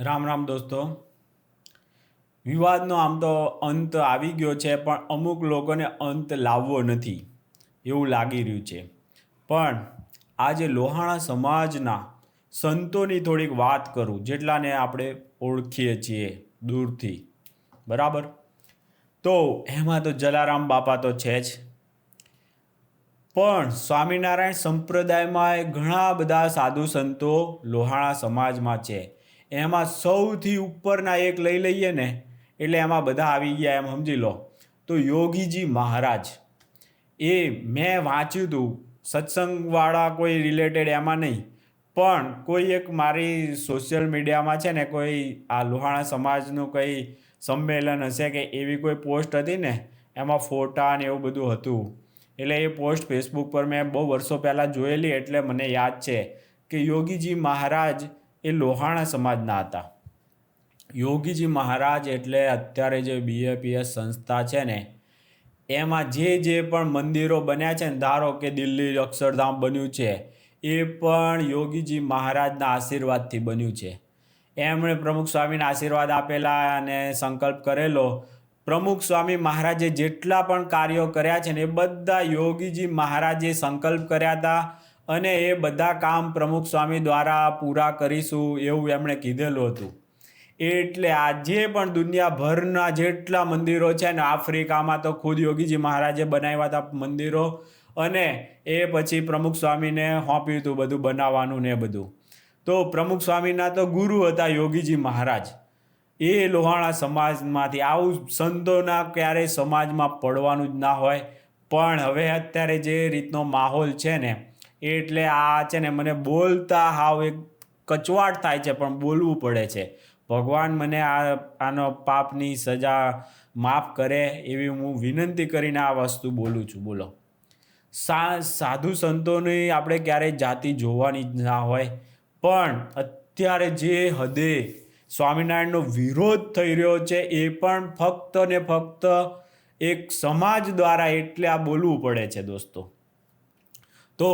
રામ રામ દોસ્તો. વિવાદનો આમ તો અંત આવી ગયો છે, પણ અમુક લોકોને અંત લાવવો નથી, એવું લાગી રહ્યું છે. પણ આજે લોહાણા સમાજના સંતોની થોડીક વાત કરું, જેટલાને આપણે ઓળખીએ છીએ દૂરથી. બરાબર? તો એમાં તો જલારામ બાપા તો છે જ. પણ સ્વામિનારાયણ સંપ્રદાયમાં ઘણા બધા સાધુ સંતો લોહાણા સમાજમાં છે. એમાં સૌથી ઉપરના એક લઈ લઈએ ને, એટલે એમાં બધા આવી ગયા એમ સમજી લો. તો યોગીજી મહારાજ, એ મેં વાંચ્યું હતું સત્સંગવાળા કોઈ રિલેટેડ એમાં નહીં, પણ કોઈ એક મારી સોશિયલ મીડિયામાં છે ને, કોઈ આ લોહાણા સમાજનું કંઈ સંમેલન હશે કે એવી કોઈ પોસ્ટ હતી ને, એમાં ફોટા ને એવું બધું હતું. એટલે એ પોસ્ટ ફેસબુક પર મેં બહુ વર્ષો પહેલાં જોયેલી, એટલે મને યાદ છે કે યોગીજી મહારાજ એ લોહાણા સમાજના હતા. યોગીજી મહારાજ એટલે અત્યારે જે બીએપીએસ સંસ્થા છે ને, એમાં જે જે પણ મંદિરો બન્યા છે ને, ધારો કે દિલ્હી, અક્ષરધામ બન્યું છે, એ પણ યોગીજી મહારાજના આશીર્વાદથી બન્યું છે. એમણે પ્રમુખ સ્વામીના આશીર્વાદ આપેલા અને સંકલ્પ કરેલો. પ્રમુખ સ્વામી મહારાજે જેટલા પણ કાર્યો કર્યા છે ને, એ બધા યોગીજી મહારાજે સંકલ્પ કર્યા હતા. અને એ બધા કામ પ્રમુખ સ્વામી દ્વારા પૂરા કરીશું એવું એમણે કીધેલું હતું. એટલે આજે પણ દુનિયાભરના જેટલા મંદિરો છે ને આફ્રિકામાં તો ખુદ યોગીજી મહારાજે બનાવ્યા હતા મંદિરો અને એ પછી પ્રમુખ સ્વામીને સોંપ્યું હતું બધું બનાવવાનું ને બધું. તો પ્રમુખ સ્વામીના તો ગુરુ હતા યોગીજી મહારાજ. એ લોહાણા સમાજમાંથી આવું સંતોના ક્યારેય સમાજમાં પડવાનું જ ના હોય. પણ હવે અત્યારે જે રીતનો માહોલ છે ને એટલે આ છે ને મને બોલતા હાવ એક કચવાટ થાય છે, પણ બોલવું પડે છે. ભગવાન મને આ, આનો પાપની સજા માફ કરે એવી હું વિનંતી કરીને આ વસ્તુ બોલું છું. બોલો. સા, સાધુ સંતોની આપણે ક્યારેય જાતિ જોવાની જ ના હોય, પણ અત્યારે જે હદે સ્વામિનારાયણનો વિરોધ થઈ રહ્યો છે, એ પણ ફક્ત ને ફક્ત એક સમાજ દ્વારા એટલે આ બોલવું પડે છે, દોસ્તો. તો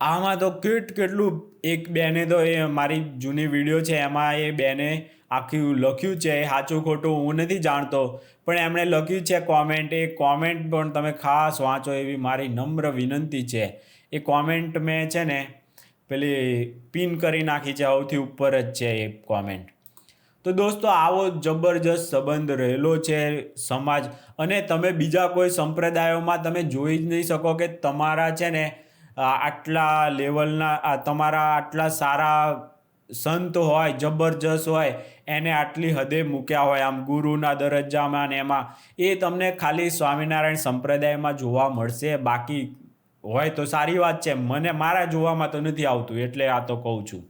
આમાં તો કેટ કેટલું, એક બેને તો એ મારી જૂની વીડિયો છે, એમાં એ બેને આખું લખ્યું છે સાચું ખોટું હું નથી જાણતો, પણ એમણે લખ્યું છે કોમેન્ટ એ કોમેન્ટ પણ તમે ખાસ વાંચો એવી મારી નમ્ર વિનંતી છે. એ કોમેન્ટ મેં છે ને પેલી પિન કરી નાખી છે, સૌથી ઉપર જ છે એ કોમેન્ટ તો દોસ્તો, આવો જબરજસ્ત સંબંધ રહેલો છે સમાજ, અને તમે બીજા કોઈ સંપ્રદાયોમાં તમે જોઈ જ નહીં શકો કે તમારા છે ને આટલા લેવલના તમારા આટલા સારા સંત હોય, જબરજસ્ત હોય, એને આટલી હદે મૂક્યા હોય, આમ ગુરુના દરજ્જામાં ને એમાં, એ તમને ખાલી સ્વામિનારાયણ સંપ્રદાયમાં જોવા મળશે, બાકી હોય તો સારી વાત છે. મને, મારા જોવામાં તો નથી આવતું, એટલે આ તો કહું છું.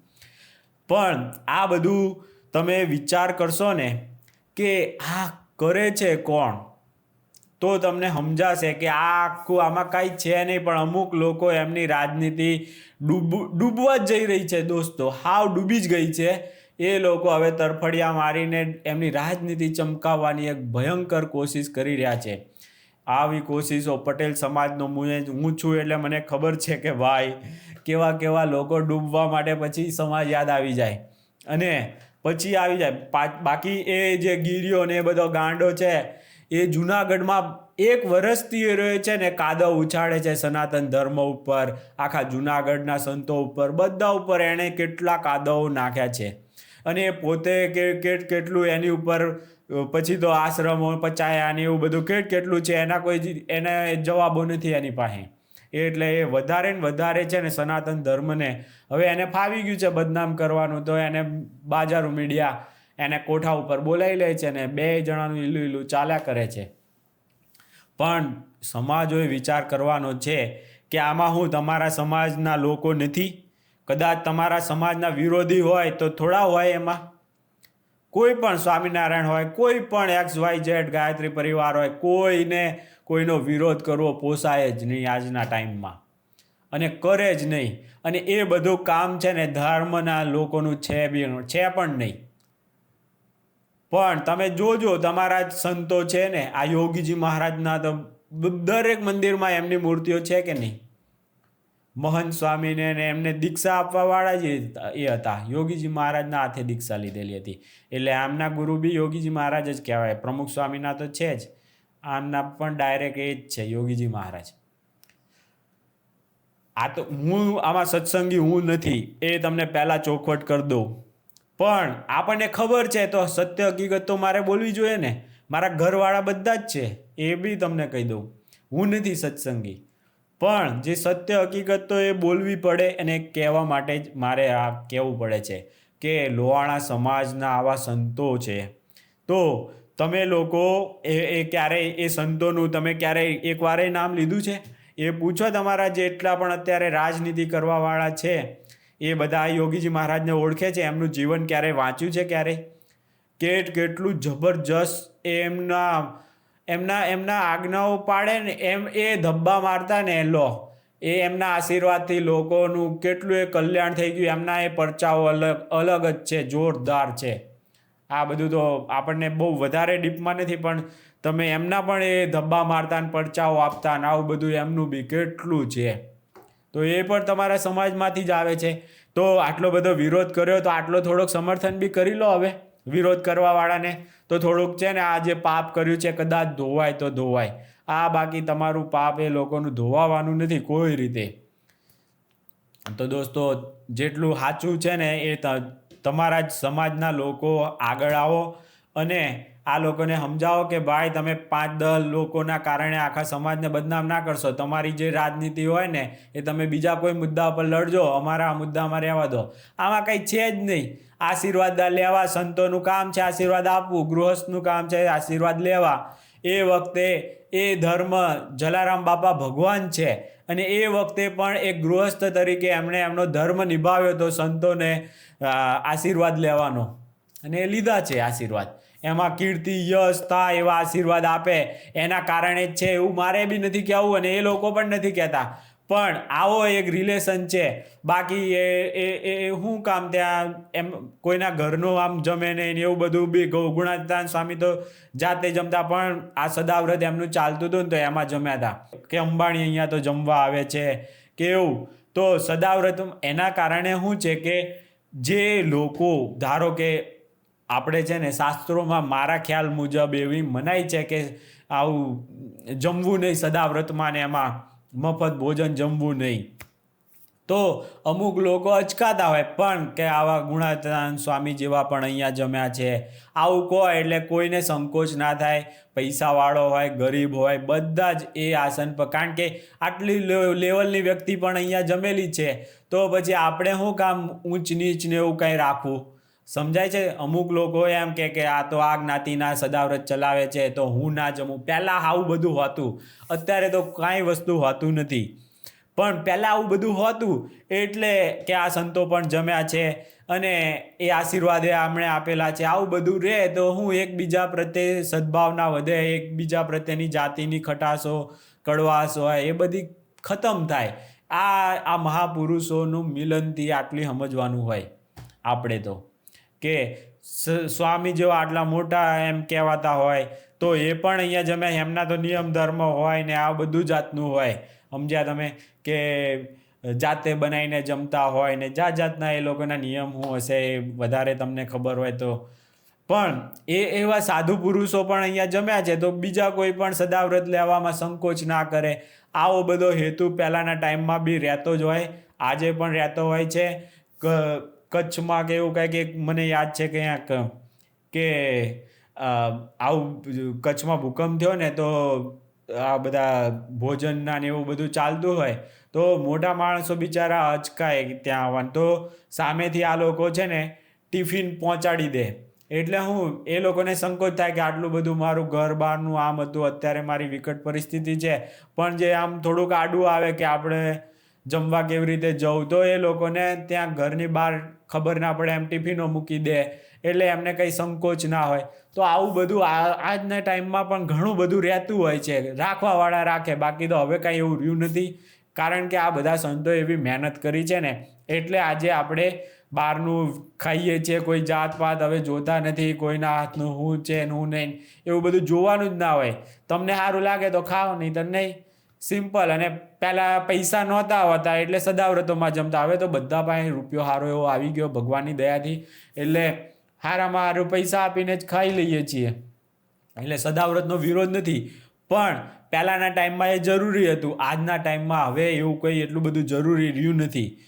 પણ આ બધું તમે વિચાર કરશો ને કે આ કરે છે કોણ? તો તમને સમજાશે કે આ આખું આમાં કાંઈ છે નહીં, પણ અમુક લોકો એમની રાજનીતિ ડૂબ, ડૂબવા જ જઈ રહી છે દોસ્તો. હાવ ડૂબી જ ગઈ છે. એ લોકો હવે તરફડિયા મારીને એમની રાજનીતિ ચમકાવવાની એક ભયંકર કોશિશ કરી રહ્યા છે. આવી કોશિશો પટેલ સમાજનો હું છું એટલે મને ખબર છે કે ભાઈ, કેવા કેવા લોકો ડૂબવા માટે પછી સમાજ યાદ આવી જાય. અને પછી આવી જાય. બાકી એ જે ગીરીઓ ને એ બધો ગાંડો છે એ જુનાગઢમાં એક વર્ષથી રહે છે ને કાદવ ઉછાળે છે સનાતન ધર્મ ઉપર, આખા જુનાગઢના સંતો ઉપર, બધા ઉપર એણે કેટલા કાદવ નાખ્યા છે. અને એ પોતે કેટલું એની ઉપર પછી તો આશ્રમો પચાયા ને એવું બધું કેટ કેટલું છે, એના કોઈ એને જવાબો નથી એની પાસે. એટલે એ વધારે ને વધારે છે ને સનાતન ધર્મને, હવે એને ફાવી ગયું છે બદનામ કરવાનું તો એને બાજારું મીડિયા એને કોઠા ઉપર બોલાવી લે છે અને બે જણાનું ઈલું ઈલું ચાલ્યા કરે છે. પણ સમાજોએ વિચાર કરવાનો છે કે આમાં હું તમારા સમાજના લોકો નથી. કદાચ તમારા સમાજના વિરોધી હોય તો થોડા હોય એમાં. કોઈ પણ સ્વામિનારાયણ હોય, કોઈ પણ એક્સ, વાય, ઝેડ ગાયત્રી પરિવાર હોય, કોઈને કોઈનો વિરોધ કરવો પોસાય જ નહીં આજના ટાઈમમાં. અને કરે જ નહીં. અને એ બધું કામ છે ને ધર્મના લોકોનું છે બી, છે પણ નહીં. પણ તમે જોજો, તમારા સંતો છે ને, આ યોગીજી મહારાજના તો દરેક મંદિરમાં એમની મૂર્તિઓ છે કે નહીં? મહંત સ્વામીને એમને દીક્ષા આપવાવાળા જ એ હતા. યોગીજી મહારાજના હાથે દીક્ષા લીધેલી હતી. એટલે આમના ગુરુ બી યોગીજી મહારાજ જ કહેવાય. પ્રમુખ સ્વામીના તો છે જ. આમના પણ ડાયરેક્ટ એ જ છે, યોગીજી મહારાજ. આ તો હું, આમાં સત્સંગી હું નથી. એ તમને પહેલાં ચોખવટ કરી દઉં. પણ આપણને ખબર છે તો સત્ય હકીકત તો મારે બોલવી જોઈએ ને. મારા ઘરવાળા બધા જ છે, એ બી તમને કહી દઉં. હું નથી સત્સંગી. પણ જે સત્ય હકીકત તો એ બોલવી પડે અને કહેવા માટે જ મારે આ કહેવું પડે છે કે લોહાણા સમાજના આવા સંતો છે. તો તમે લોકો એ એ ક્યારેય, એ સંતોનું તમે ક્યારેય એકવારે નામ લીધું છે? એ પૂછો તમારા જેટલા પણ અત્યારે રાજનીતિ કરવાવાળા છે એ બધા યોગીજી મહારાજને ઓળખે છે, એમનું જીવન ક્યારેય વાંચ્યું છે ક્યારેય કેટ કેટલું જબરજસ્ત એમના એમના એમના આજ્ઞાઓ પાડે ને એમ એ ધબ્બા મારતા ને લો, એ એમના આશીર્વાદથી લોકોનું કેટલું એ કલ્યાણ થઈ ગયું, એમના એ પરચાઓ અલગ અલગ જ છે, જોરદાર છે. આ બધું તો આપણને બહુ વધારે ડીપમાં નથી, પણ તમે એમના પણ એ ધબ્બા મારતા ને પરચાઓ આપતા ને આવું બધું એમનું બી કેટલું છે. તો એ પણ તમારા સમાજમાંથી જ આવે છે. તો આટલો બધો વિરોધ કર્યો તો આટલો થોડોક સમર્થન બી કરી લો હવે, વિરોધ કરવાવાળાને. તો થોડુંક છે ને આ જે પાપ કર્યું છે કદાચ ધોવાય તો ધોવાય. આ બાકી તમારું પાપ એ લોકોનું ધોવાવાનું નથી કોઈ રીતે. તો દોસ્તો, જેટલું સાચું છે ને એ તમારા જ સમાજના લોકો આગળ આવો અને આ લોકોને સમજાવો કે ભાઈ, તમે પાંચ, દસ લોકોના કારણે આખા સમાજને બદનામ ના કરશો. તમારી જે રાજનીતિ હોય ને, એ તમે બીજા કોઈ મુદ્દા પર લડજો. અમારા મુદ્દામાં રહેવા દો. આમાં કંઈ છે જ નહીં. આશીર્વાદ લેવા, સંતોનું કામ છે આશીર્વાદ આપવું, ગૃહસ્થનું કામ છે આશીર્વાદ લેવા. એ વખતે એ ધર્મ જલારામ બાપા ભગવાન છે અને એ વખતે પણ એક ગૃહસ્થ તરીકે એમણે એમનો ધર્મ નિભાવ્યો તો સંતોને આશીર્વાદ લેવાનો. અને લીધા છે આશીર્વાદ. એમાં કીર્તિ, યશ થાય એવા આશીર્વાદ આપે. એના કારણે જ છે, એવું મારે બી નથી કહેવું અને એ લોકો પણ નથી કહેતા. પણ આવો એક રિલેશન છે. બાકી એ એ એ શું કામ ત્યાં એમ કોઈના ઘરનું આમ જમે ને એવું બધું બી ગૌ- ગુણાતીતાન સ્વામી તો જાતે જમતા પણ આ સદાવ્રત એમનું ચાલતું હતું ને તો એમાં જમ્યા હતા કે અંબાણી અહીંયા તો જમવા આવે છે કે એવું. તો સદાવ્રત એના કારણે શું છે કે જે લોકો ધારો કે આપણે છે ને શાસ્ત્રોમાં મારા ખ્યાલ મુજબ એવી મનાઈ છે કે આવું જમવું નહીં સદાવ્રતમાં ને એમાં મફત ભોજન જમવું નહીં. તો અમુક લોકો અચકાતા હોય પણ કે આવા ગુણાતાન સ્વામી જેવા પણ અહીંયા જમ્યા છે. આવું કહો એટલે કોઈને સંકોચ ના થાય, પૈસાવાળો હોય, ગરીબ હોય, બધા જ એ આસન પર. કારણ કે આટલી લેવલની વ્યક્તિ પણ અહીંયા જમેલી છે. તો પછી આપણે શું કામ ઊંચ નીચ ને એવું કંઈ રાખવું? સમજાય છે? અમુક લોકો એમ કે કે આ તો આ જ્ઞાતિના સદાવ્રત ચલાવે છે, તો હું ના જમું. પહેલાં આવું બધું હોતું. અત્યારે તો કાંઈ વસ્તુ હોતું નથી. પણ પહેલાં આવું બધું હોતું, એટલે કે આ સંતો પણ જમ્યા છે અને એ આશીર્વાદ આમણે આપેલા છે. આવું બધું રહે તો હું એકબીજા પ્રત્યે સદભાવના વધે, એકબીજા પ્રત્યેની જાતિની ખટાશો, કડવાશ હોય, એ બધી ખતમ થાય. આ આ મહાપુરુષોનું મિલનથી આટલી સમજવાનું હોય. આપણે તો. કે સ્વામી જેવા આટલા મોટા એમ કહેવાતા હોય, તો એ પણ અહીંયા જમે એમના તો નિયમ ધર્મ હોય ને આ બધું જાતનું હોય. સમજ્યા તમે? કે જાતે બનાવીને જમતા હોય ને જાત જાતના એ લોકોના નિયમ શું હશે એ વધારે તમને ખબર હોય તો. પણ એ એવા સાધુ પુરુષો પણ અહીંયા જમ્યા છે, તો બીજા કોઈ પણ સદાવ્રત લેવામાં સંકોચ ના કરે. આવો બધો હેતુ પહેલાંના ટાઈમમાં બી રહેતો જ હોય, આજે પણ રહેતો હોય છે. કચ્છમાં કે એવું કંઈક એક મને યાદ છે કે ક્યાંક, કે આવું કચ્છમાં ભૂકંપ થયો ને તો આ બધા ભોજનના ને એવું બધું ચાલતું હોય, તો મોટા માણસો બિચારા અચકાય ત્યાં આવવાનું. તો સામેથી આ લોકો છે ને ટિફિન પહોંચાડી દે. એટલે હું એ લોકોને સંકોચ થાય કે આટલું બધું મારું ઘર બહારનું આમ હતું, અત્યારે મારી વિકટ પરિસ્થિતિ છે. પણ જે આમ થોડુંક આડું આવે કે આપણે જમવા કેવી રીતે જવું? તો એ લોકોને ત્યાં ઘરની બહાર ખબર ના પડે, એમ ટિફિનો મૂકી દે, એટલે એમને કંઈ સંકોચ ના હોય. તો આવું બધું આજના ટાઈમમાં પણ ઘણું બધું રહેતું હોય છે. રાખવાવાળા રાખે, બાકી તો હવે કાંઈ એવું રહ્યું નથી. કારણ કે આ બધા સંતો એવી મહેનત કરી છે ને, એટલે આજે આપણે બહારનું ખાઈએ છીએ, કોઈ જાત પાત હવે જોતા નથી, કોઈના હાથનું હું છે હું નહીં. એવું બધું જોવાનું જ ના હોય. તમને સારું લાગે તો ખાઓ, નહીં તો નહીં. સિમ્પલ અને પહેલાં પૈસા નહોતા હોતા એટલે સદાવ્રતોમાં જમતા. હવે તો બધા પાસે રૂપિયો સારો એવો આવી ગયો, ભગવાનની દયાથી. એટલે હારામાં હારું પૈસા આપીને જ ખાઈ લઈએ છીએ. એટલે સદાવ્રતનો વિરોધ નથી. પણ પહેલાંના ટાઈમમાં એ જરૂરી હતું. આજના ટાઈમમાં હવે એવું કંઈ એટલું બધું જરૂરી રહ્યું નથી.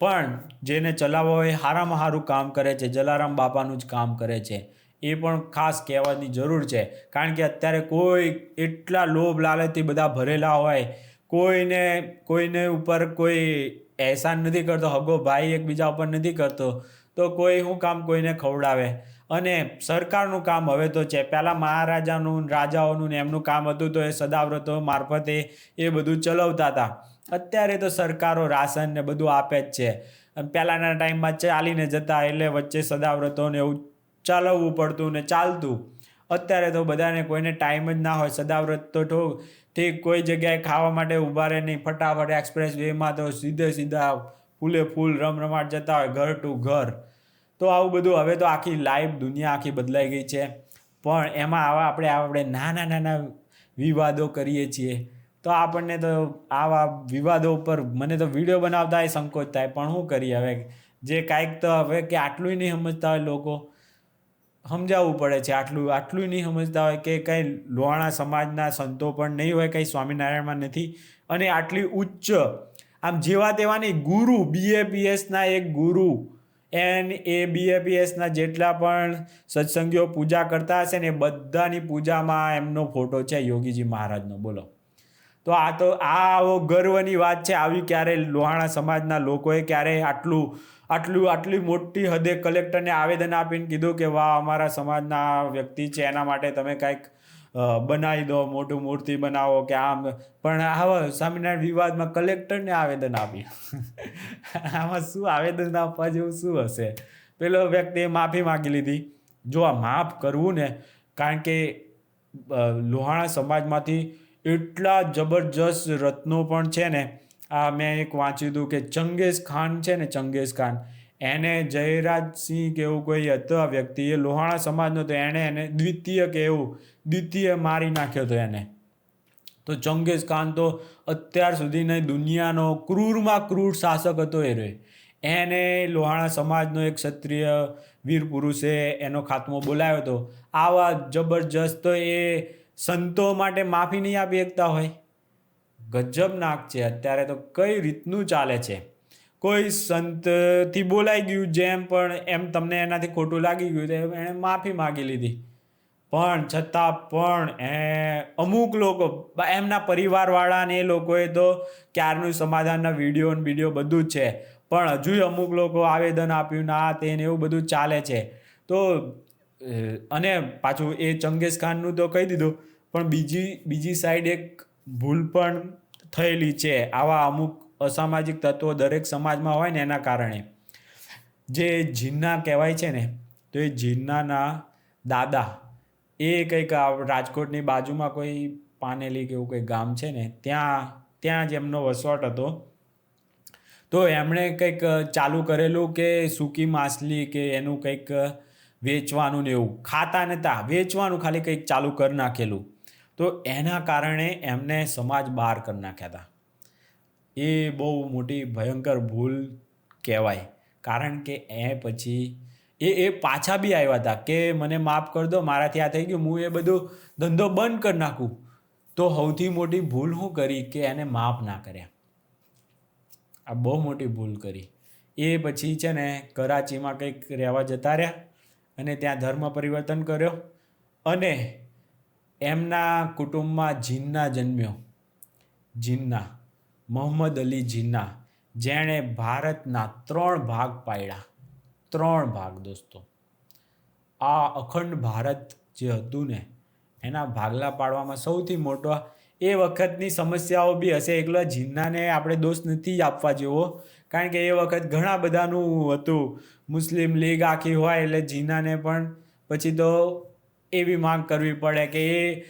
પણ જેને ચલાવવા હોય સારામાં સારું કામ કરે છે. જલારામ બાપાનું જ કામ કરે છે. એ પણ ખાસ કહેવાની જરૂર છે. કારણ કે અત્યારે કોઈ એટલા લોભ લાલચથી બધા ભરેલા હોય, કોઈને કોઈને ઉપર કોઈ એહસાન નથી કરતો, હગો ભાઈ એકબીજા ઉપર નથી કરતો, તો કોઈ શું કામ કોઈને ખવડાવે? અને સરકારનું કામ હવે તો છે. પહેલાં મહારાજાનું, રાજાઓનું ને એમનું કામ હતું તો એ સદાવ્રતો મારફતે એ બધું ચલાવતા હતા. અત્યારે તો સરકારો રાશન ને બધું આપે જ છે. પહેલાંના ટાઈમમાં ચાલીને જતા એટલે વચ્ચે સદાવ્રતો ને એવું ચલાવવું પડતું ને ચાલતું. અત્યારે તો બધાને કોઈને ટાઈમ જ ના હોય, સદાવ્રત તો ઠોક ઠીક કોઈ જગ્યાએ ખાવા માટે ઊભા રહે નહીં, ફટાફટ એક્સપ્રેસ વેમાં તો સીધે સીધા ફૂલે ફૂલ રમરમાટ જતા હોય, ઘર ટુ ઘર. તો આવું બધું હવે તો આખી લાઈવ દુનિયા આખી બદલાઈ ગઈ છે. પણ એમાં આવા આપણે આપણે નાના નાના વિવાદો કરીએ છીએ. તો આપણને તો આવા વિવાદો ઉપર મને તો વીડિયો બનાવતા સંકોચ થાય, પણ શું કરીએ હવે? જે કાંઈક તો હવે કે આટલું નહીં સમજતા હોય લોકો. સમજાવવું પડે છે. આટલું આટલું નહીં સમજતા હોય કે કંઈ લોહાણા સમાજના સંતો પણ નહીં હોય, કંઈ સ્વામિનારાયણમાં નથી. અને આટલી ઉચ્ચ, આમ જેવા તેવા નહીં ગુરુ બીએપીએસના એક ગુરુ એન એ બીએપીએસના જેટલા પણ સત્સંગીઓ પૂજા કરતા હશે ને બધાની પૂજામાં એમનો ફોટો છે યોગીજી મહારાજનો. બોલો. તો આ તો, આ આવો ગર્વની વાત છે. આવી ક્યારે લોહાણા સમાજના લોકોએ ક્યારે આટલું આટલું, આટલી મોટી હદે કલેક્ટરને આવેદન આપીને કીધું કે, વાહ, અમારા સમાજના વ્યક્તિ છે, એના માટે તમે કાંઈક બનાવી દો, મોટું મૂર્તિ બનાવો કે આમ. પણ આવા સ્વામિનારાયણ વિવાદમાં કલેક્ટરને આવેદન આપ્યું આમાં શું આવેદન આપવા જેવું શું હશે? પેલો વ્યક્તિએ માફી માગી લીધી. જો આ માફ કરવું ને, કારણ કે લોહાણા સમાજમાંથી એટલા જબરજસ્ત રત્નો પણ છે ને આ મેં એક વાંચ્યું હતું કે ચંગેઝ ખાન છે ને ચંગેઝ ખાન, એને જયરાજસિંહ કે એવું કોઈ હતો વ્યક્તિ, એ લોહાણા સમાજનો તો એણે એને દ્વિતીય કે એવું, દ્વિતીય મારી નાખ્યો હતો એને. તો ચંગેઝ ખાન તો અત્યાર સુધીની દુનિયાનો ક્રૂરમાં ક્રૂર શાસક હતો એ રે એને લોહાણા સમાજનો એક ક્ષત્રિય વીર પુરુષે એનો ખાત્મો બોલાવ્યો હતો. આવા જબરજસ્ત એ સંતો માટે માફી નહીં આપી શકતા હોય. ગજબનાક છે. અત્યારે તો કઈ રીતનું ચાલે છે? કોઈ સંતથી બોલાઈ ગયું જેમ, પણ એમ તમને એનાથી ખોટું લાગી ગયું તો એણે માફી માગી લીધી. પણ છતાં પણ એ અમુક લોકો, એમના પરિવારવાળા ને એ લોકોએ તો ક્યારનું સમાધાનના વીડિયો ને વીડિયો બધું જ છે. પણ હજુય અમુક લોકો આવેદન આપ્યું ને આ તે ને એવું બધું ચાલે છે. તો અને પાછું એ ચંગેઝ ખાનનું તો કહી દીધું, પણ બીજી બીજી સાઈડ એક ભૂલ પણ થયેલી છે આવા અમુક અસામાજિક તત્વો દરેક સમાજમાં હોય ને એના કારણે. જે જીન્ના કહેવાય છે ને, તો એ જીન્નાના દાદા, એ કંઈક રાજકોટની બાજુમાં કોઈ પાનેલી કે એવું કંઈક ગામ છે ને, ત્યાં ત્યાં જ એમનો વસવાટ હતો. તો એમણે કંઈક ચાલુ કરેલું કે સૂકી માછલી કે એનું કંઈક વેચવાનું ને એવું, ખાતા નહોતા વેચવાનું ખાલી કંઈક ચાલુ કરી નાખેલું. તો એના કારણે એમને સમાજ બહાર કરી નાખ્યા હતા. એ બહુ મોટી ભયંકર ભૂલ કહેવાય. કારણ કે એ પછી એ એ પાછા બી આવ્યા હતા કે મને માફ કરી દો, મારાથી આ થઈ ગયું, હું એ બધું ધંધો બંધ કરી નાખું. તો સૌથી મોટી ભૂલ હું કરી કે એને માફ ના કર્યા. આ બહુ મોટી ભૂલ કરી. એ પછી છે ને કરાચીમાં કંઈક રહેવા જતા રહ્યા અને ત્યાં ધર્મ પરિવર્તન કર્યો અને એમના કુટુંબમાં જીન્ના જન્મ્યો. જીન્ના, મોહમ્મદ અલી જીન્ના, જેણે ભારતના ત્રણ ભાગ પાડ્યા. ત્રણ ભાગ દોસ્તો. આ અખંડ ભારત જે હતું ને, એના ભાગલા પાડવામાં સૌથી મોટો એ વખતની સમસ્યાઓ બી હશે. એકલો જીન્નાને આપણે દોષ નથી આપવા જેવો. કારણ કે એ વખત ઘણા બધાનું હતું. મુસ્લિમ લીગ આખી હોય એટલે જીન્નાને પણ, પછી તો એવી માંગ કરવી પડે કે એ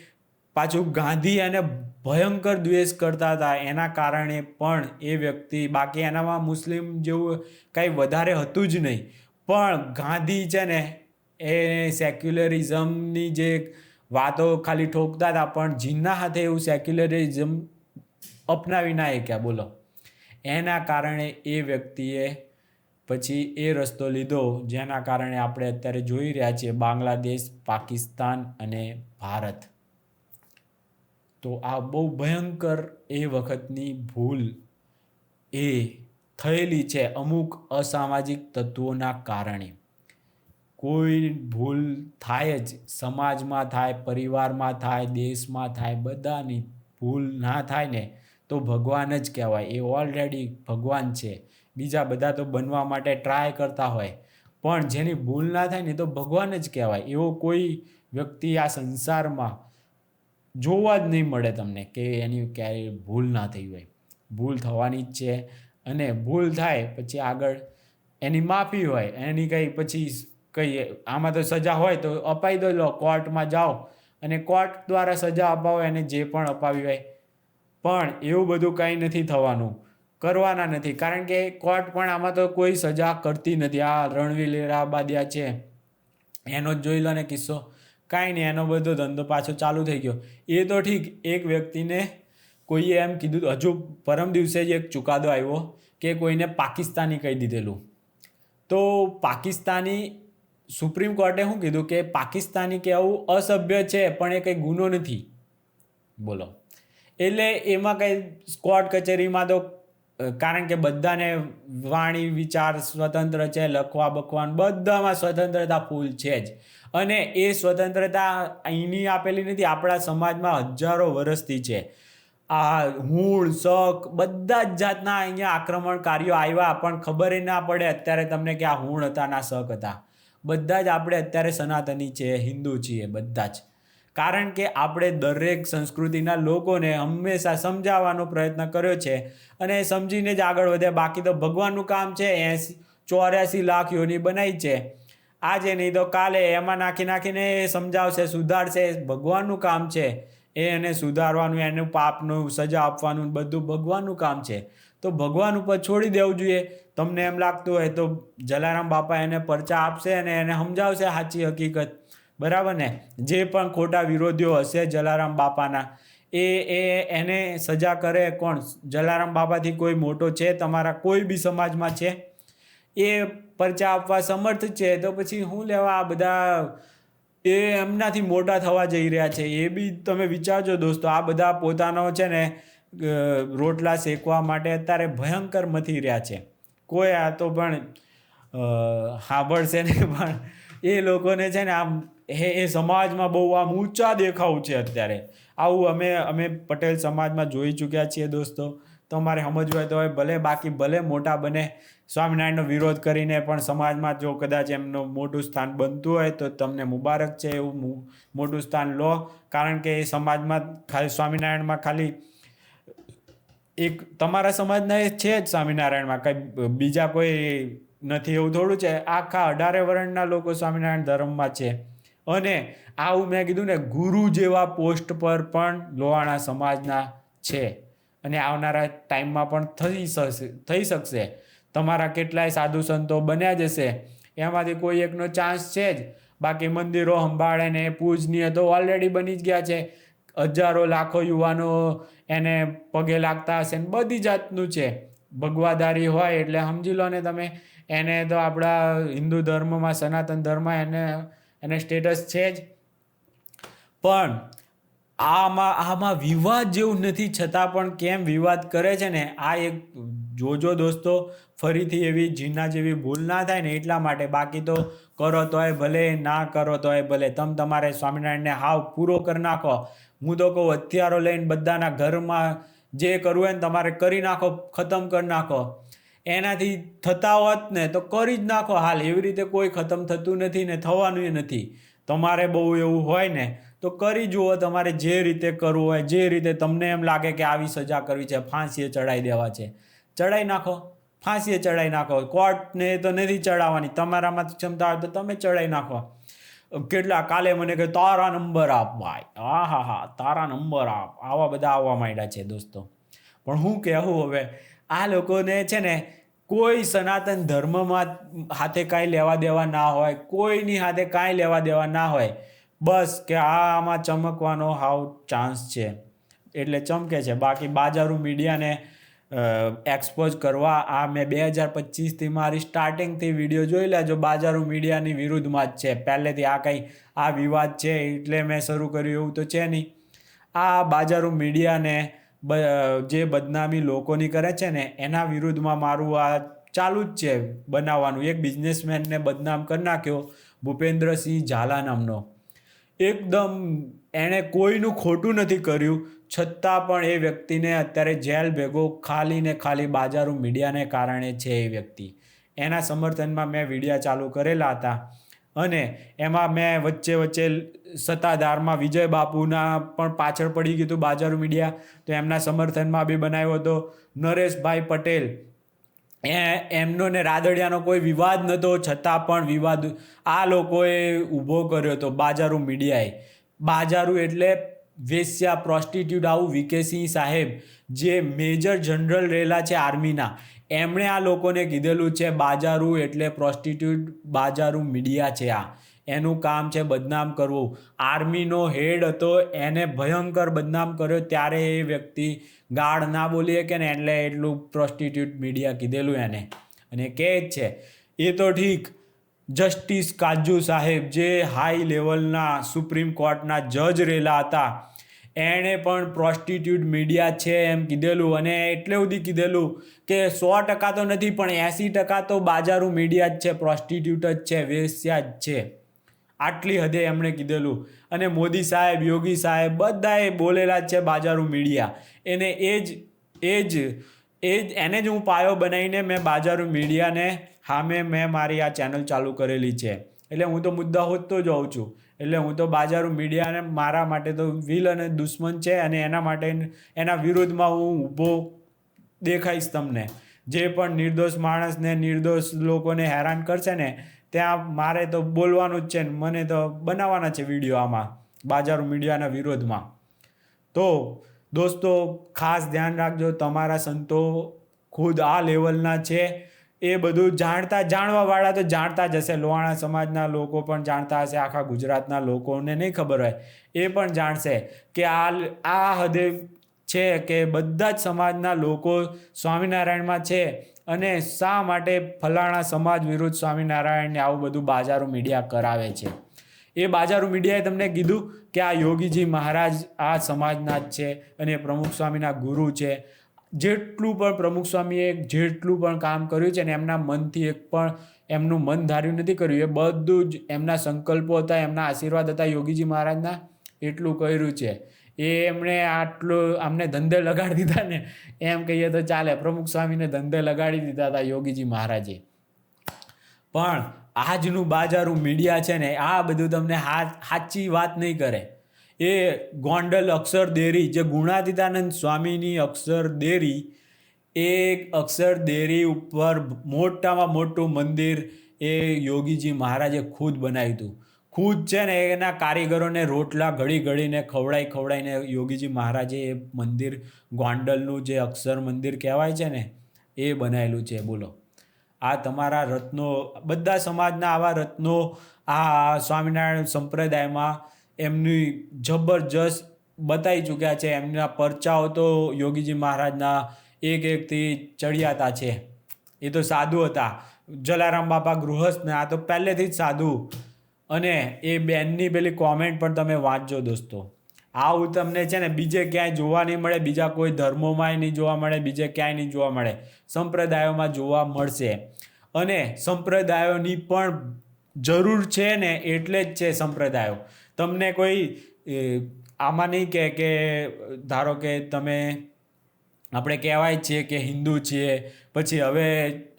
પાછું ગાંધી અને ભયંકર દ્વેષ કરતા હતા. એના કારણે પણ એ વ્યક્તિ, બાકી એનામાં મુસ્લિમ જેવું કંઈ વધારે હતું જ નહીં. પણ ગાંધી છે ને, એ સેક્યુલરિઝમની જે વાતો ખાલી ઠોકતા હતા, પણ જીન્ના હાથે એવું સેક્યુલરિઝમ અપનાવી ના શક્યા. બોલો. એના કારણે એ વ્યક્તિએ પછી એ રસ્તો લીધો જેના કારણે આપણે અત્યારે જોઈ રહ્યા છીએ બાંગ્લાદેશ, પાકિસ્તાન અને ભારત. તો આ બહુ ભયંકર એ વખતની ભૂલ એ થયેલી છે અમુક અસામાજિક તત્વોના કારણે. કોઈ ભૂલ થાય જ સમાજમાં થાય, પરિવારમાં થાય, દેશમાં થાય, બધાની ભૂલ ના થાય ને તો ભગવાન જ કહેવાય. એ ઓલરેડી ભગવાન છે. બીજા બધા તો બનવા માટે ટ્રાય કરતા હોય. પણ જેની ભૂલ ના થાય ને તો ભગવાન જ કહેવાય. એવો કોઈ વ્યક્તિ આ સંસારમાં જોવા જ નહીં મળે તમને કે એની ક્યારેય ભૂલ ના થઈ હોય. ભૂલ થવાની જ છે અને ભૂલ થાય પછી આગળ એની માફી હોય, એની કંઈ પછી કંઈ આમાં તો સજા હોય તો અપાઈ દો લો, કોર્ટમાં જાઓ અને કોર્ટ દ્વારા સજા અપાવો, એને જે પણ અપાવી હોય. પણ એવું બધું કંઈ નથી થવાનું. કરવાના નથી. કારણ કે કોર્ટ પણ આમાં તો કોઈ સજા કરતી નથી. આ રણવીર લેરાબાદિયા છે, એનો જ જોઈ લો ને કિસ્સો. કાંઈ નહીં, એનો બધો ધંધો પાછો ચાલુ થઈ ગયો. એ તો ઠીક, એક વ્યક્તિને કોઈએ એમ કીધું, હજુ પરમ દિવસે જ એક ચુકાદો આવ્યો કે કોઈને પાકિસ્તાની કહી દીધેલું. તો પાકિસ્તાની સુપ્રીમ કોર્ટે શું કીધું કે પાકિસ્તાની કહેવું અસભ્ય છે, પણ એ કંઈ ગુનો નથી. બોલો. એટલે એમાં કંઈ કોર્ટ કચેરીમાં તો કારણ કે બધાને વાણી, વિચાર, સ્વતંત્ર છે, લખવા બખવાનું બધામાં સ્વતંત્રતા ફૂલ છે જ. અને એ સ્વતંત્રતા અહીંની આપેલી નથી, આપણા સમાજમાં હજારો વર્ષથી છે. આ હૂણ શક, બધા જ જાતના અહીંયા આક્રમણકારીઓ આવ્યા, પણ ખબર ના પડે અત્યારે તમને કે આ હૂણ હતા ના શક હતા. બધા જ આપણે અત્યારે સનાતની છે, હિન્દુ છીએ, બધા જ. કારણ કે આપણે દરેક સંસ્કૃતિના લોકોને હંમેશા સમજાવવાનો પ્રયત્ન કર્યો છે અને સમજીને જ આગળ વધે બાકી તો ભગવાનનું કામ છે એસી ચોર્યાસી લાખ યોની બનાવી છે. આજે નહીં તો કાલે એમાં નાખી નાખીને એ સમજાવશે, સુધારશે. ભગવાનનું કામ છે એ એને સુધારવાનું, એનું પાપનું સજા આપવાનું, બધું ભગવાનનું કામ છે. તો ભગવાન ઉપર છોડી દેવું જોઈએ. તમને એમ લાગતું હોય તો જલારામ બાપા એને પરચા આપશે અને એને સમજાવશે સાચી હકીકત બરાબર ને? જે પણ ખોટા વિરોધીઓ હશે જલારામ બાપાના, એ એ એને સજા કરે કોણ? જલારામ બાપાથી કોઈ મોટો છે? તમારા કોઈ બી સમાજમાં છે? એ પરચા આપવા સમર્થ છે? તો પછી હું લેવા આ બધા, એ એમનાથી મોટા થવા જઈ રહ્યા છે. એ બી તમે વિચારજો દોસ્તો, આ બધા પોતાનો છે ને રોટલા શેકવા માટે અત્યારે ભયંકર મથી રહ્યા છે. કોઈ આ તો પણ સાંભળશે ને પણ એ લોકોને છે ને આમ એ એ સમાજમાં બહુ આમ ઊંચા દેખાવું છે અત્યારે. આવું અમે અમે પટેલ સમાજમાં જોઈ ચૂક્યા છીએ દોસ્તો. તમારે સમજવું હોય તો હોય ભલે બાકી ભલે મોટા બને, સ્વામિનારાયણનો વિરોધ કરીને પણ સમાજમાં જો કદાચ એમનું મોટું સ્થાન બનતું હોય તો તમને મુબારક છે એવું મોટું સ્થાન લો. કારણ કે એ સમાજમાં ખાલી સ્વામિનારાયણમાં ખાલી એક તમારા સમાજના એ છે જ સ્વામિનારાયણમાં. કંઈ બીજા કોઈ નથી એવું થોડું છે. આખા અઢારે વર્ણના લોકો સ્વામિનારાયણ ધર્મમાં છે. અને આવું મેં કીધું ને, ગુરુ જેવા પોસ્ટ પર પણ લોહાણા સમાજના છે. અને આવનારા ટાઈમમાં પણ થઈ શકશે થઈ શકશે. તમારા કેટલાય સાધુ સંતો બન્યા જશે. એમાંથી કોઈ એકનો ચાન્સ છે જ. બાકી મંદિરો સંભાળે ને પૂજનીય તો ઓલરેડી બની જ ગયા છે. હજારો લાખો યુવાનો એને પગે લાગતા હશે ને બધી જાતનું છે. ભગવાદારી હોય એટલે સમજી લો ને તમે. એને તો આપણા હિન્દુ ધર્મમાં સનાતન ધર્મ એને એને સ્ટેટસ છે જ. પણ આમાં આમાં વિવાદ જેવું નથી, છતાં પણ કેમ વિવાદ કરે છે ને, આ એક જોજો દોસ્તો, ફરીથી એવી જીના જેવી ભૂલ ના થાય ને એટલા માટે. બાકી તો કરો તોય ભલે, ના કરો તોય ભલે. તમે તમારે સ્વામિનારાયણને હાવ પૂરો કરી નાખો. હું તો કહું, હથિયારો લઈને બધાના ઘરમાં જે કરવું હોય ને તમારે કરી નાખો, ખતમ કરી નાખો. એનાથી થતા હોત ને તો કરી જ નાખો હાલ. એવી રીતે કોઈ ખતમ થતું નથી ને થવાનું નથી. તમારે બહુ એવું હોય ને તો કરી જુઓ તમારે જે રીતે કરવું હોય, જે રીતે તમને એમ લાગે કે આવી સજા કરવી છે, ફાંસીએ ચડાવી દેવા છે. ચડાવી નાખો. ફાંસીએ ચડાવી નાખો. કોર્ટને તો નથી ચડાવવાની તમારામાં ક્ષમતા હોય તો તમે ચડાવી નાખો. કેટલા કાલે મને કે તારા નંબર આપ ભાઈ. હા હા હા, તારા નંબર આપ. આવા બધા આવવા માંડ્યા છે દોસ્તો. પણ હું કહેવું હવે, આ લોકોને છે ને કોઈ સનાતન ધર્મમાં હાથે કાંઈ લેવા દેવા ના હોય, કોઈની હાથે કાંઈ લેવા દેવા ના હોય, બસ કે આ આમાં ચમકવાનો હાવ ચાન્સ છે. એટલે ચમકે છે. બાકી બાજારું મીડિયાને એક્સપોઝ કરવા, આ મેં બે હજાર પચીસથી મારી સ્ટાર્ટિંગથી વીડિયો જોઈ લેજો. બાજારું મીડિયાની વિરુદ્ધમાં જ છે. પહેલેથી આ કંઈ, આ વિવાદ છે એટલે મેં શરૂ કર્યું એવું તો છે નહીં. આ બાજારું મીડિયાને જે બદનામી લોકોની કરે છે ને, એના વિરુદ્ધમાં મારું આ ચાલુ જ છે બનાવવાનું. એક બિઝનેસમેનને બદનામ કરી નાખ્યો ભૂપેન્દ્રસિંહ ઝાલા નામનો. એકદમ એણે કોઈનું ખોટું નથી કર્યું, છતાં પણ એ વ્યક્તિને અત્યારે જેલ ભેગો ખાલી ને ખાલી બાજારું મીડિયાને કારણે છે એ વ્યક્તિ. એના સમર્થનમાં મેં વિડીયા ચાલુ કરેલા હતા. અને એમાં મેં વચ્ચે વચ્ચે સત્તાધારમાં વિજય બાપુના પણ પાછળ પડી ગયું હતું બાજારું મીડિયા, તો એમના સમર્થનમાં બી બનાવ્યો હતો. નરેશભાઈ પટેલ, એ એમનો ને રાદડિયાનો કોઈ વિવાદ નહોતો, છતાં પણ વિવાદ આ લોકોએ ઊભો કર્યો હતો બાજારુ મીડિયાએ. બાજારુ એટલે વેશ્યા પ્રોસ્ટિટ્યૂટ આવું વિકેસિંહ સાહેબ, જે મેજર જનરલ રહેલા છે આર્મીના એમણે આ લોકોને કીધેલું છે, બાજારું એટલે પ્રોસ્ટિટ્યૂટ બાજારું મીડિયા છે આ. એનું કામ છે બદનામ કરવું. આર્મીનો હેડ હતો, એને ભયંકર બદનામ કર્યો. ત્યારે એ વ્યક્તિ ગાળ ના બોલી કે ને, એટલે એટલું પ્રોસ્ટિટ્યૂટ મીડિયા કીધેલું એને. અને કહે જ છે, એ તો ઠીક. જસ્ટિસ કાજુ સાહેબ જે હાઈ લેવલના સુપ્રીમ કોર્ટના જજ રહેલા હતા એણે પણ પ્રોસ્ટિટ્યૂટ મીડિયા છે એમ કીધેલું અને એટલે સુધી કીધેલું કે સો ટકા તો નથી, પણ એંસી ટકા તો બાજારું મીડિયા જ છે પ્રોસ્ટિટ્યૂટ જ છે, વેશ્યા જ છે. આટલી હદે એમણે કીધેલું. અને મોદી સાહેબ, યોગી સાહેબ બધાએ બોલેલા જ છે બાજારું મીડિયા એને એ જ એ જ એ જ, એને જ હું પાયો બનાવીને મેં બાજારું મીડિયાને સામે મેં મારી આ ચેનલ ચાલુ કરેલી છે. એટલે હું તો મુદ્દા હોતો જ હોઉં છું. એટલે હું તો બાજારું મીડિયાને મારા માટે તો વિલ અને દુશ્મન છે અને એના માટે એના વિરુદ્ધમાં હું ઊભો દેખાઈશ તમને. જે પણ નિર્દોષ માણસને નિર્દોષ લોકોને હેરાન કરશે ને, ત્યાં મારે તો બોલવાનું જ છે ને, મને તો બનાવવાના છે વીડિયો આમાં, બાજારું મીડિયાના વિરોધમાં. તો દોસ્તો, ખાસ ધ્યાન રાખજો, તમારા સંતો ખુદ આ લેવલના છે. એ બધું જાણતા, જાણવાવાળા તો જાણતા જ હશે. લોહાણા સમાજના લોકો પણ જાણતા હશે, આખા ગુજરાતના લોકોને નહીં ખબર હોય. એ પણ જાણશે કે આ આ હદે છે કે બધા જ સમાજના લોકો સ્વામિનારાયણમાં છે અને શા માટે ફલાણા સમાજ વિરુદ્ધ સ્વામિનારાયણને આવું બધું બાજારું મીડિયા કરાવે છે? એ બાજારું મીડિયાએ તમને કીધું કે આ યોગીજી મહારાજ આ સમાજના જ છે અને પ્રમુખ સ્વામીના ગુરુ છે. જેટલું પણ પ્રમુખ સ્વામીએ જેટલું પણ કામ કર્યું છે ને એમના મનથી એક પણ એમનું મન ધાર્યું નથી કર્યું, એ બધું જ એમના સંકલ્પો હતા, એમના આશીર્વાદ હતા યોગીજી મહારાજના, એટલું કર્યું છે. એ એમણે આટલું આમને ધંધે લગાડી દીધા ને, એમ કહીએ તો ચાલે, પ્રમુખ સ્વામીને ધંધે લગાડી દીધા હતા યોગીજી મહારાજે. પણ આજનું બાજારું મીડિયા છે ને, આ બધું તમને સાચી વાત નહીં કરે. એ ગોંડલ અક્ષર દેરી, જે ગુણાતીતાનંદ સ્વામીની અક્ષર દેરી, એ અક્ષર દેરી ઉપર મોટામાં મોટું મંદિર એ યોગીજી મહારાજે ખુદ બનાવ્યું હતું. ખુદ છે ને એના કારીગરોને રોટલા ઘડી ઘડીને ખવડાઈ ખવડાવીને યોગીજી મહારાજે એ મંદિર, ગોંડલનું જે અક્ષર મંદિર કહેવાય છે ને, એ બનાવેલું છે. બોલો. આ તમારા રત્નો, બધા સમાજના આવા રત્નો આ સ્વામિનારાયણ સંપ્રદાયમાં એમની જબરજસ્ત બતાવી ચૂક્યા છે. એમના પરચાઓ તો યોગીજી મહારાજના એક એકથી ચડિયાતા છે. એ તો સાધુ હતા. જલારામ બાપા ગૃહસ્થ આ તો પહેલેથી જ સાધુ. અને એ બેનની પેલી કોમેન્ટ પણ તમે વાંચજો દોસ્તો. આવું તમને છે ને બીજે ક્યાંય જોવા નહીં મળે, બીજા કોઈ ધર્મોમાંય નહીં જોવા મળે, બીજે ક્યાંય નહીં જોવા મળે. સંપ્રદાયોમાં જોવા મળશે. અને સંપ્રદાયોની પણ જરૂર છે ને એટલે જ છે સંપ્રદાયો. તમને કોઈ આમાં નહીં કહે કે, ધારો કે તમે, આપણે કહેવાય છીએ કે હિન્દુ છીએ, પછી હવે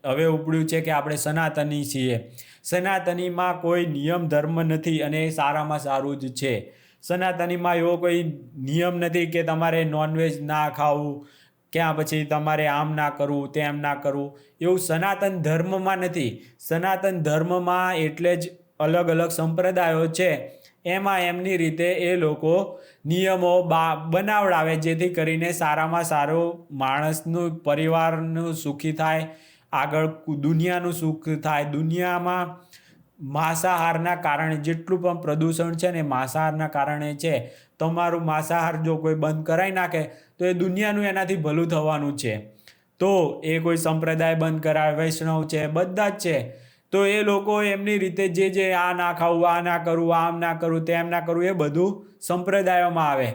હવે ઉપડ્યું છે કે આપણે સનાતની છીએ. સનાતનીમાં કોઈ નિયમ ધર્મ નથી અને એ સારામાં સારું જ છે. સનાતનીમાં એવો કોઈ નિયમ નથી કે તમારે નોનવેજ ના ખાવું, ક્યાં પછી તમારે આમ ના કરવું, તેમ ના કરવું. એવું સનાતન ધર્મમાં નથી. સનાતન ધર્મમાં એટલે જ અલગ અલગ સંપ્રદાયો છે. એમાં એમની રીતે એ લોકો નિયમો બા બનાવડાવે, જેથી કરીને સારામાં સારો માણસનું, પરિવારનું સુખી થાય, આગળ દુનિયાનું સુખ થાય. દુનિયામાં માંસાહારના કારણે જેટલું પણ પ્રદૂષણ છે ને માંસાહારના કારણે છે. તમારું માંસાહાર જો કોઈ બંધ કરાવી નાખે, તો એ દુનિયાનું એનાથી ભલું થવાનું છે. તો એ કોઈ સંપ્રદાય બંધ કરાવે, વૈષ્ણવ છે, બધા જ છે. તો એ લોકો એમની રીતે જે જે આ ના ખાવું, આ ના કરવું આમ ના કરવું તેમ ના કરવું એ બધું સંપ્રદાયોમાં આવે.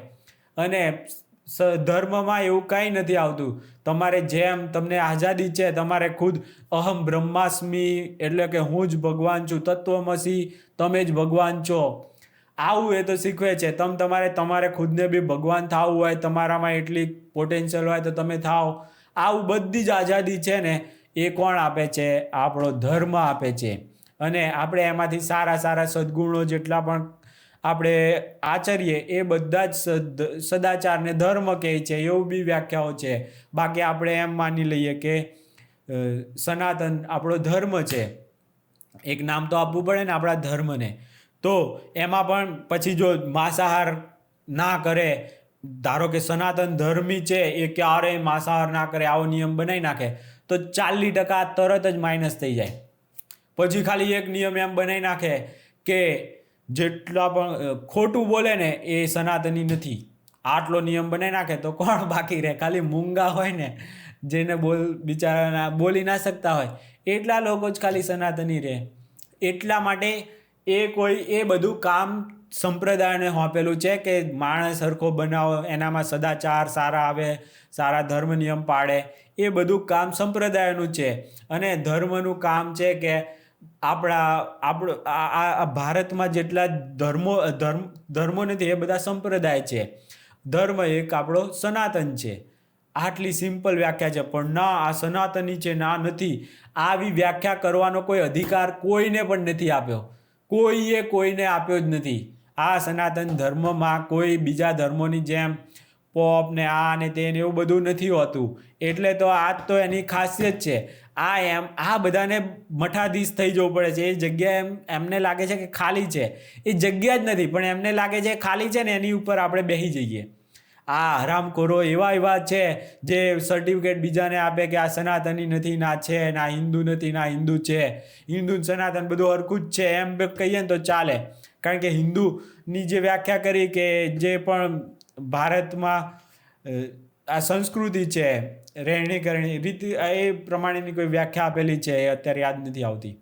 અને ધર્મમાં એવું કાંઈ નથી આવતું. તમારે જેમ તમને આઝાદી છે, તમારે ખુદ અહમ બ્રહ્માસ્મી એટલે કે હું જ ભગવાન છું, તત્વમસી, તમે જ ભગવાન છો. આવું એ તો શીખવે છે. તમ તમારે તમારે ખુદને બી ભગવાન થવું હોય, તમારામાં એટલી પોટેન્શિયલ હોય તો તમે થાઓ. આવું બધી જ આઝાદી છે ને એ કોણ આપે છે? આપણો ધર્મ આપે છે. અને આપણે એમાંથી સારા સારા સદગુણો જેટલા પણ આપણે આચરીએ, એ બધા જ સદ, સદાચારને ધર્મ કહે છે. એવું બી વ્યાખ્યાઓ છે. બાકી આપણે એમ માની લઈએ કે સનાતન આપણો ધર્મ છે. એક નામ તો આપવું પડે ને આપણા ધર્મને. તો એમાં પણ પછી જો માંસાહાર ના કરે, ધારો કે સનાતન ધર્મી છે, એ ક્યારેય માંસાહાર ના કરે, આવો નિયમ બનાવી નાખે. તો ચાલીસ ટકા તરત જ માઇનસ થઈ જાય. પછી ખાલી એક નિયમ એમ બનાવી નાખે કે જેટલા પણ ખોટું બોલે ને એ સનાતની નથી. આટલો નિયમ બનાવી નાખે તો કોણ બાકી રહે? ખાલી મૂંગા હોય ને, જેને બોલ, બિચારાના બોલી ના શકતા હોય, એટલા લોકો જ ખાલી સનાતની રહે. એટલા માટે એ કોઈ, એ બધું કામ સંપ્રદાયને સોંપેલું છે કે માણસ સરખો બનાવો, એનામાં સદાચાર સારા આવે, સારા ધર્મ નિયમ પાડે એ બધું કામ સંપ્રદાયનું છે. અને ધર્મનું કામ છે કે આપણા, આપણો, આ ભારતમાં જેટલા ધર્મો, ધર્મ, ધર્મો નથી, એ બધા સંપ્રદાય છે. ધર્મ એક આપણો સનાતન છે. આટલી સિમ્પલ વ્યાખ્યા છે, પણ ના, આ સનાતની છે, ના, નથી. આવી વ્યાખ્યા કરવાનો કોઈ અધિકાર કોઈને પણ નથી આપ્યો. કોઈએ કોઈને આપ્યો જ નથી. આ સનાતન ધર્મમાં કોઈ બીજા ધર્મોની જેમ પોપ ને આ ને તે ને એવું બધું નથી હોતું. એટલે તો આ તો એની ખાસિયત છે. આ એમ, આ બધાને મઠાધીશ થઈ જવું પડે છે. એ જગ્યા એમ, એમને લાગે છે કે ખાલી છે. એ જગ્યા જ નથી, પણ એમને લાગે છે ખાલી છે ને એની ઉપર આપણે બેસી જઈએ. આ હરામખોરો એવા એવા છે જે સર્ટિફિકેટ બીજાને આપે કે આ સનાતની નથી, ના છે, ના હિન્દુ નથી, ના હિન્દુ છે. હિન્દુ સનાતન બધું હરખું જ છે. એમ કહીએ ને તો ચાલે. કારણ કે હિન્દુની જે વ્યાખ્યા કરી કે જે પણ ભારતમાં આ સંસ્કૃતિ છે, રહેણી કરણી, રીતિ એ પ્રમાણેની કોઈ વ્યાખ્યા આપેલી છે એ અત્યારે યાદ નથી આવતી.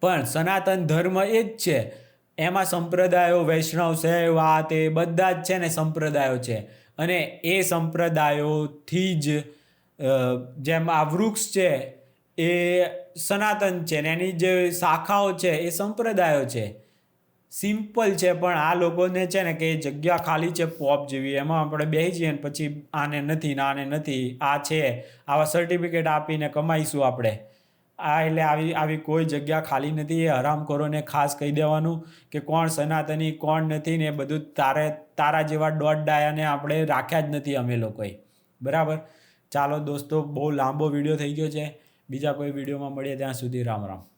પણ સનાતન ધર્મ એ જ છે. એમાં સંપ્રદાયો, વૈષ્ણવ સેવા તે બધા જ છે ને સંપ્રદાયો છે. અને એ સંપ્રદાયોથી જ જેમ આ વૃક્ષ છે એ સનાતન છે ને એની જે શાખાઓ છે એ સંપ્રદાયો છે. સિમ્પલ છે, પણ આ લોકોને છે ને કે જગ્યા ખાલી છે, પોપ જેવી. એમાં આપણે બેસી જઈએ ને પછી આને નથી ને આને નથી, આ છે. આવા સર્ટિફિકેટ આપીને કમાઈશું આપણે. આ એટલે આવી આવી કોઈ જગ્યા ખાલી નથી, એ હરામખોરોને ખાસ કહી દેવાનું કે કોણ સનાતની, કોણ નથી ને એ બધું તારે, તારા જેવા દોઢ ડાયાને આપણે રાખ્યા જ નથી અમે લોકોએ. બરાબર? ચાલો દોસ્તો, બહુ લાંબો વીડિયો થઈ ગયો છે. બીજા કોઈ વિડીયોમાં મળીએ ત્યાં સુધી રામ રામ.